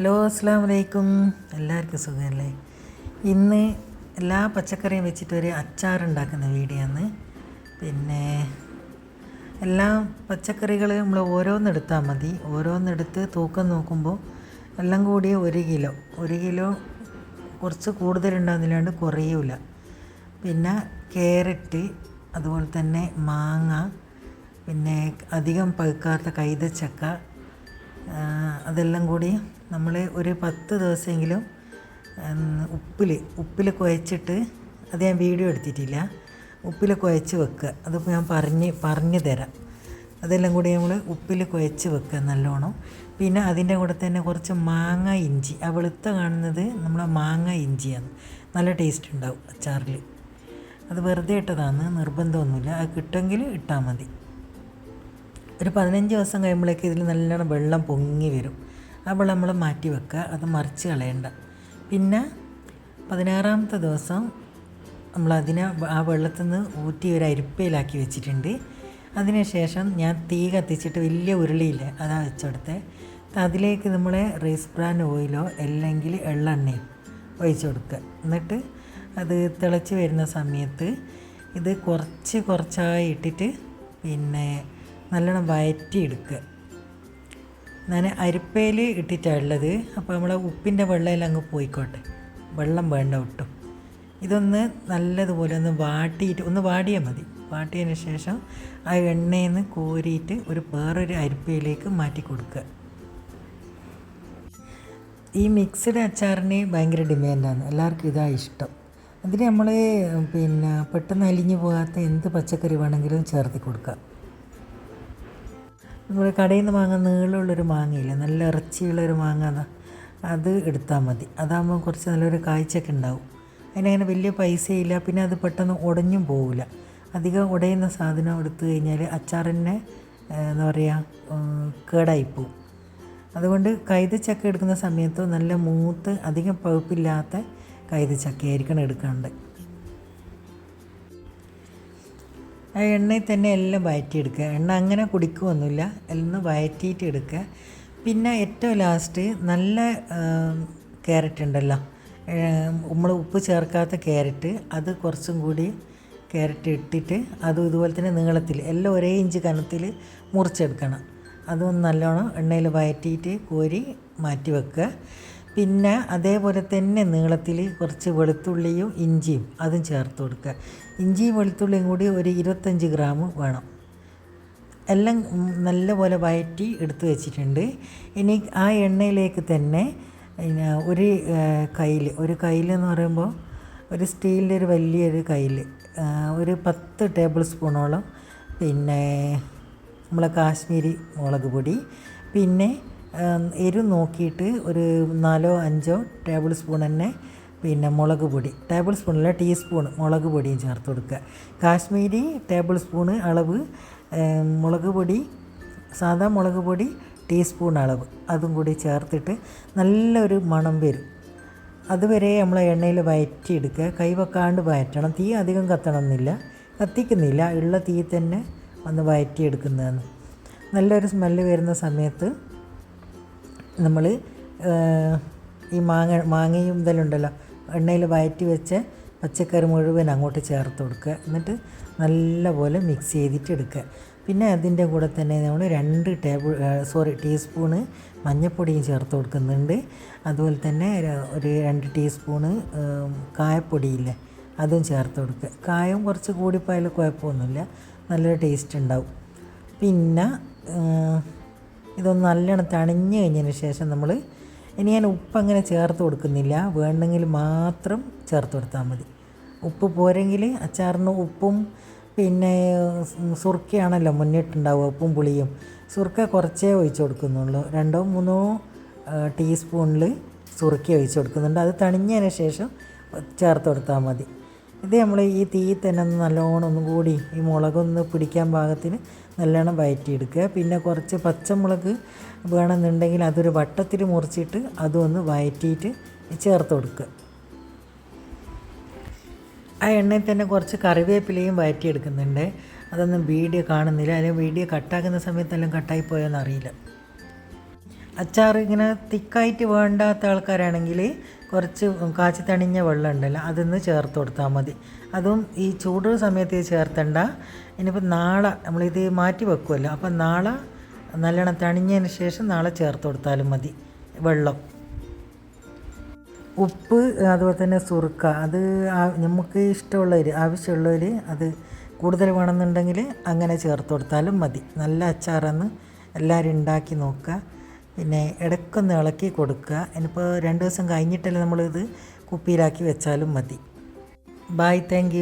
Hello അസ്സാം വലൈക്കും എല്ലാവർക്കും സുഖമല്ലേ? ഇന്ന് എല്ലാ പച്ചക്കറിയും വെച്ചിട്ടൊരു അച്ചാറുണ്ടാക്കുന്ന വീഡിയോ ആണ് പിന്നെ എല്ലാ പച്ചക്കറികൾ നമ്മൾ ഓരോന്നെടുത്താൽ മതി. ഓരോന്നെടുത്ത് തൂക്കം നോക്കുമ്പോൾ എല്ലാം കൂടി ഒരു കിലോ. ഒരു കിലോ കുറച്ച് കൂടുതലുണ്ടാകുന്നില്ലാണ്ട് കുറയൂല. പിന്നെ ക്യാരറ്റ് അതുപോലെ തന്നെ മാങ്ങ പിന്നെ അധികം പഴുക്കാത്ത കൈതച്ചക്ക അതെല്ലാം കൂടി നമ്മൾ ഒരു പത്ത് ദിവസമെങ്കിലും ഉപ്പിൽ ഉപ്പിൽ കുഴച്ചിട്ട് അത് ഞാൻ വീഡിയോ എടുത്തിട്ടില്ല. ഉപ്പിൽ കുഴച്ച് വെക്കുക. അതിപ്പോൾ ഞാൻ പറഞ്ഞ് പറഞ്ഞു തരാം. അതെല്ലാം കൂടി നമ്മൾ ഉപ്പിൽ കുഴച്ച് വെക്കുക നല്ലോണം. പിന്നെ അതിന്റെ കൂടെ തന്നെ കുറച്ച് മാങ്ങ ഇഞ്ചി. ആ വെളുത്ത കാണുന്നത് നമ്മളെ മാങ്ങ ഇഞ്ചിയാണ്. നല്ല ടേസ്റ്റ് ഉണ്ടാവും അച്ചാറിൽ അത് വെറുതെ ഇട്ടതാണ്. നിർബന്ധമൊന്നുമില്ല. അത് കിട്ടുമെങ്കിൽ ഇട്ടാൽ മതി. ഒരു പതിനഞ്ച് ദിവസം കഴിയുമ്പോഴേക്ക് ഇതിൽ നല്ലോണം വെള്ളം പൊങ്ങി വരും. വെള്ളം നമ്മൾ മാറ്റി വെക്കുക അത് മറിച്ച് കളയണ്ട. പിന്നെ പതിനാറാമത്തെ ദിവസം നമ്മൾ അതിനെ ആ വെള്ളത്തിൽ നിന്ന് ഊറ്റി ഒരു അരിപ്പയിലാക്കി വെച്ചിട്ടുണ്ട്. അതിനുശേഷം ഞാൻ തീ കത്തിച്ചിട്ട് വലിയ ഉരുളിയില്ല അതാ വെച്ചെടുത്ത്. അതിലേക്ക് നമ്മൾ റൈസ് ബ്രാൻ ഓയിലോ അല്ലെങ്കിൽ എള്ളെണ്ണയോ ഒഴിച്ചു കൊടുക്കുക. എന്നിട്ട് അത് തിളച്ച് വരുന്ന സമയത്ത് ഇത് കുറച്ച് കുറച്ചായി ഇട്ടിട്ട് പിന്നെ നല്ലോണം വയറ്റി എടുക്കുക ഞാൻ അരിപ്പയിൽ ഇട്ടിട്ടാണ് ഉള്ളത്. അപ്പോൾ നമ്മളെ ഉപ്പിന്റെ വെള്ളമെല്ലാം അങ്ങ് പോയിക്കോട്ടെ. വെള്ളം വേണ്ട ഒട്ടും. ഇതൊന്ന് നല്ലതുപോലെ ഒന്ന് വാട്ടിയിട്ട് ഒന്ന് വാടിയാൽ മതി. വാട്ടിയതിന് ശേഷം ആ എണ്ണയിൽ നിന്ന് കോരിയിട്ട് ഒരു വേറൊരു അരിപ്പയിലേക്ക് മാറ്റി കൊടുക്കുക. ഈ മിക്സ്ഡ് അച്ചാറിന് ഭയങ്കര ഡിമാൻഡാണ് എല്ലാവർക്കും ഇതാണ് ഇഷ്ടം. അതിന് നമ്മൾ പിന്നെ പെട്ടെന്ന് അലിഞ്ഞു പോകാത്ത എന്ത് പച്ചക്കറി വേണമെങ്കിലും ചേർത്ത് കൊടുക്കാം. നമ്മൾ കടയിൽ നിന്ന് വാങ്ങുന്ന നീളമുള്ളൊരു മാങ്ങയില്ല? നല്ല ഇറച്ചിയുള്ളൊരു മാങ്ങ അതാ. എടുത്താൽ മതി. അതാകുമ്പോൾ കുറച്ച് നല്ലൊരു കാഴ്ചയൊക്കെ ഉണ്ടാവും. അതിനങ്ങനെ വലിയ പൈസയില്ല. പിന്നെ അത് പെട്ടെന്ന് ഉടഞ്ഞും പോവില്ല. അധികം ഉടയുന്ന സാധനം എടുത്തു കഴിഞ്ഞാൽ അച്ചാറിനെ എന്താ പറയുക കേടായിപ്പോവും അതുകൊണ്ട് കൈതച്ചക്ക എടുക്കുന്ന സമയത്ത് നല്ല മൂത്ത് അധികം പഴുപ്പില്ലാത്ത കൈതച്ചക്കയായിരിക്കണം എടുക്കേണ്ടത് ആ എണ്ണയിൽ തന്നെ എല്ലാം വയറ്റിയെടുക്കുക. എണ്ണ അങ്ങനെ കുടിക്കുമൊന്നുമില്ല എല്ലാം വയറ്റിയിട്ട് എടുക്കുക പിന്നെ ഏറ്റവും ലാസ്റ്റ് നല്ല ക്യാരറ്റ് ഉണ്ടല്ലോ. നമ്മൾ ഉപ്പ് ചേർക്കാത്ത ക്യാരറ്റ് അത് കുറച്ചും കൂടി ക്യാരറ്റ് ഇട്ടിട്ട് അതും ഇതുപോലെ തന്നെ നീളത്തിൽ എല്ലാം ഒരേ ഇഞ്ച് കനത്തിൽ മുറിച്ചെടുക്കണം. അതും നല്ലോണം എണ്ണയിൽ വയറ്റിയിട്ട് കോരി മാറ്റി വെക്കുക. പിന്നെ അതേപോലെ തന്നെ നീളത്തിൽ കുറച്ച് വെളുത്തുള്ളിയും ഇഞ്ചിയും അതും ചേർത്ത് കൊടുക്കുക. ഇഞ്ചിയും വെളുത്തുള്ളിയും കൂടി ഒരു ഇരുപത്തഞ്ച് ഗ്രാം വേണം. എല്ലാം നല്ലപോലെ വയറ്റി എടുത്തു വെച്ചിട്ടുണ്ട്. ഇനി ആ എണ്ണയിലേക്ക് തന്നെ ഒരു കയ്യിൽ ഒരു കയ്യിലെന്ന് പറയുമ്പോൾ ഒരു സ്റ്റീലിന്റെ ഒരു വലിയൊരു കയ്യിൽ ഒരു പത്ത് ടേബിൾ സ്പൂണോളം പിന്നെ നമ്മളെ കാശ്മീരി മുളക് പൊടി പിന്നെ എരിവ് നോക്കിയിട്ട് ഒരു നാലോ അഞ്ചോ ടേബിൾ സ്പൂൺ തന്നെ പിന്നെ മുളക് പൊടി. ടേബിൾ സ്പൂണില്ല ടീസ്പൂൺ മുളക് പൊടിയും ചേർത്ത് കൊടുക്കുക. കാശ്മീരി ടേബിൾ സ്പൂണ് അളവ് മുളക് പൊടി സാധാ മുളക് പൊടി ടീസ്പൂൺ അളവ്. അതും കൂടി ചേർത്തിട്ട് നല്ലൊരു മണം വരും. അതുവരെ നമ്മൾ എണ്ണയിൽ വയറ്റിയെടുക്കുക. കൈ വെക്കാണ്ട് വയറ്റണം. തീ അധികം കത്തണമെന്നില്ല കത്തിക്കുന്നില്ല. ഉള്ള തീ തന്നെ ഒന്ന് വയറ്റിയെടുക്കുന്നതാണ്. നല്ലൊരു സ്മെല്ല് വരുന്ന സമയത്ത് നമ്മൾ ഈ മാങ്ങ മാങ്ങയും ഇതെല്ലാം എണ്ണയിൽ വയറ്റി വെച്ച പച്ചക്കറി മുഴുവൻ അങ്ങോട്ട് ചേർത്ത് കൊടുക്കുക. എന്നിട്ട് നല്ലപോലെ മിക്സ് ചെയ്തിട്ട് എടുക്കുക. പിന്നെ അതിന്റെ കൂടെ തന്നെ നമ്മൾ രണ്ട് ടേബിൾ സോറി ടീസ്പൂണ് മഞ്ഞൾപ്പൊടിയും ചേർത്ത് കൊടുക്കുന്നുണ്ട്. അതുപോലെ തന്നെ ഒരു രണ്ട് ടീസ്പൂണ് കായപ്പൊടിയില്ലേ അതും ചേർത്ത് കൊടുക്കുക. കായം കുറച്ച് കൂടിപ്പോയാൽ കുഴപ്പമൊന്നുമില്ല. നല്ലൊരു ടേസ്റ്റ് ഉണ്ടാവും. പിന്നെ ഇതൊന്ന് നല്ലോണം തണിഞ്ഞ് കഴിഞ്ഞതിന് ശേഷം നമ്മൾ ഇനി ഞാൻ ഉപ്പ് അങ്ങനെ ചേർത്ത് കൊടുക്കുന്നില്ല. വേണമെങ്കിൽ മാത്രം ചേർത്ത് കൊടുത്താൽ മതി. ഉപ്പ് പോരെങ്കിൽ അച്ചാറിന് ഉപ്പും പിന്നെ സുർക്കയാണല്ലോ മുന്നിട്ടുണ്ടാവുക ഉപ്പും പുളിയും. സുർക്ക കുറച്ചേ ഒഴിച്ച് കൊടുക്കുന്നുള്ളൂ. രണ്ടോ മൂന്നോ ടീസ്പൂണിൽ സുറുക്കി ഒഴിച്ച് കൊടുക്കുന്നുണ്ട്. അത് തണിഞ്ഞതിന് ശേഷം ചേർത്ത് കൊടുത്താൽ മതി. ഇത് നമ്മൾ ഈ തീ തന്നെ ഒന്ന് നല്ലോണം ഒന്നും കൂടി ഈ മുളകൊന്ന് പിടിക്കാൻ പാകത്തിന് നല്ലോണം വയറ്റിയെടുക്കുക. പിന്നെ കുറച്ച് പച്ചമുളക് വേണമെന്നുണ്ടെങ്കിൽ അതൊരു വട്ടത്തിൽ മുറിച്ചിട്ട് അതൊന്ന് വഴറ്റിയിട്ട് ചേർത്ത് കൊടുക്കുക. ആ എണ്ണയിൽ തന്നെ കുറച്ച് കറിവേപ്പിലയും വയറ്റിയെടുക്കുന്നുണ്ട്. അതൊന്നും വീഡിയോ കാണുന്നില്ല. അല്ലെങ്കിൽ വീഡിയോ കട്ടാക്കുന്ന സമയത്തെല്ലാം കട്ടായി പോയോന്ന് അറിയില്ല അച്ചാർ ഇങ്ങനെ തിക്കായിട്ട് വേണ്ടാത്ത ആൾക്കാരാണെങ്കിൽ കുറച്ച് കാച്ചി തണിഞ്ഞ വെള്ളം ഉണ്ടല്ലോ അതൊന്ന് ചേർത്ത് കൊടുത്താൽ മതി. അതും ഈ ചൂടുള്ള സമയത്ത് ചേർത്തണ്ട. ഇനിയിപ്പോൾ നാളെ നമ്മളിത് മാറ്റി വെക്കുമല്ലോ അപ്പം നാളെ നല്ലോണം തണിഞ്ഞതിന് ശേഷം നാളെ ചേർത്ത് കൊടുത്താലും മതി വെള്ളം. ഉപ്പ് അതുപോലെ തന്നെ സുറുക്ക അത് നമുക്ക് ഇഷ്ടമുള്ളവർ ആവശ്യമുള്ളവർ അത് കൂടുതൽ വേണമെന്നുണ്ടെങ്കിൽ അങ്ങനെ ചേർത്ത് കൊടുത്താലും മതി. നല്ല അച്ചാറാന്ന് എല്ലാവരും ഉണ്ടാക്കി നോക്കുക. പിന്നെ ഇടയ്ക്കൊന്ന് ഇളക്കി കൊടുക്കുക. ഇനിയിപ്പോൾ രണ്ട് ദിവസം കഴിഞ്ഞിട്ടല്ലേ നമ്മളിത് കുപ്പിയിലാക്കി വെച്ചാലും മതി. Bye thank